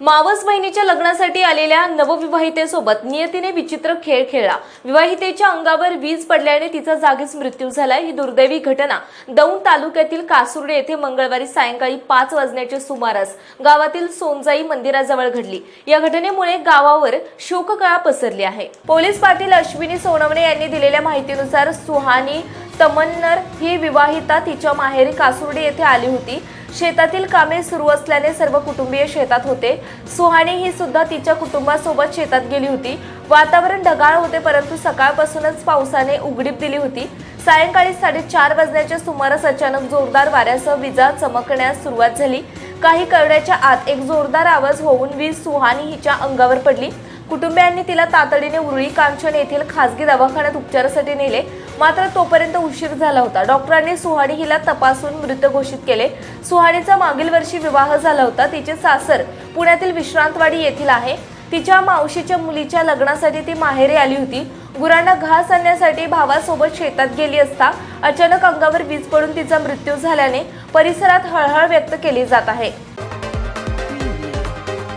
मावस बहिणीच्या लग्नासाठी आलेल्या नवविवाहितेसोबत नियतीने विचित्र खेळ खेळला. विवाहितेच्या अंगावर वीज पडल्याने तिचा जागीच मृत्यू झाला ही दुर्दैवी घटना दौंड तालुक्यातील कासुर्डे येथे मंगळवारी सायंकाळी पाच वाजण्याच्या सुमारास गावातील सोनजाई मंदिराजवळ घडली. या घटनेमुळे गावावर शोककळा पसरली आहे. पोलीस पाटील अश्विनी सोनवणे यांनी दिलेल्या माहितीनुसार सुहानी तमन्नर ही विवाहिता तिच्या माहेरी कासुर्डे येथे आली होती. शेतातील कामे सुरू असल्याने सर्व कुटुंबीय शेतात होते. सुहाणी ही सुद्धा तिच्या कुटुंबासोबत शेतात गेली होती. वातावरण ढगाळ होते परंतु सकाळपासूनच पावसाने उघडीप दिली होती. सायंकाळी साडेचार वाजण्याच्या सुमारास अचानक जोरदार वाऱ्यासह विजा चमकण्यास सुरुवात झाली. काही करड्याच्या आत एक जोरदार आवाज होऊन वीज सुहानी हिच्या अंगावर पडली. कुटुंबियांनी तिला तातडीने उरळी कांचन येथील खासगी दवाखान्यात उपचारासाठी नेले. मात्र तोपर्यंत उशीर झाला होता. डॉक्टरांनी सुहाणी हिला तपासून मृत घोषित केले. सुहाणीचा मागील वर्षी विवाह झाला होता. तिचे सासर पुण्यातील विश्रांतवाडी येथील आहे. तिच्या मावशीच्या मुलीच्या लग्नासाठी ती माहेरी आली होती. गुरांना घास आणण्यासाठी भावासोबत शेतात गेली असता अचानक अंगावर वीज पडून तिचा मृत्यू झाल्याने परिसरात हळहळ व्यक्त केली जात आहे.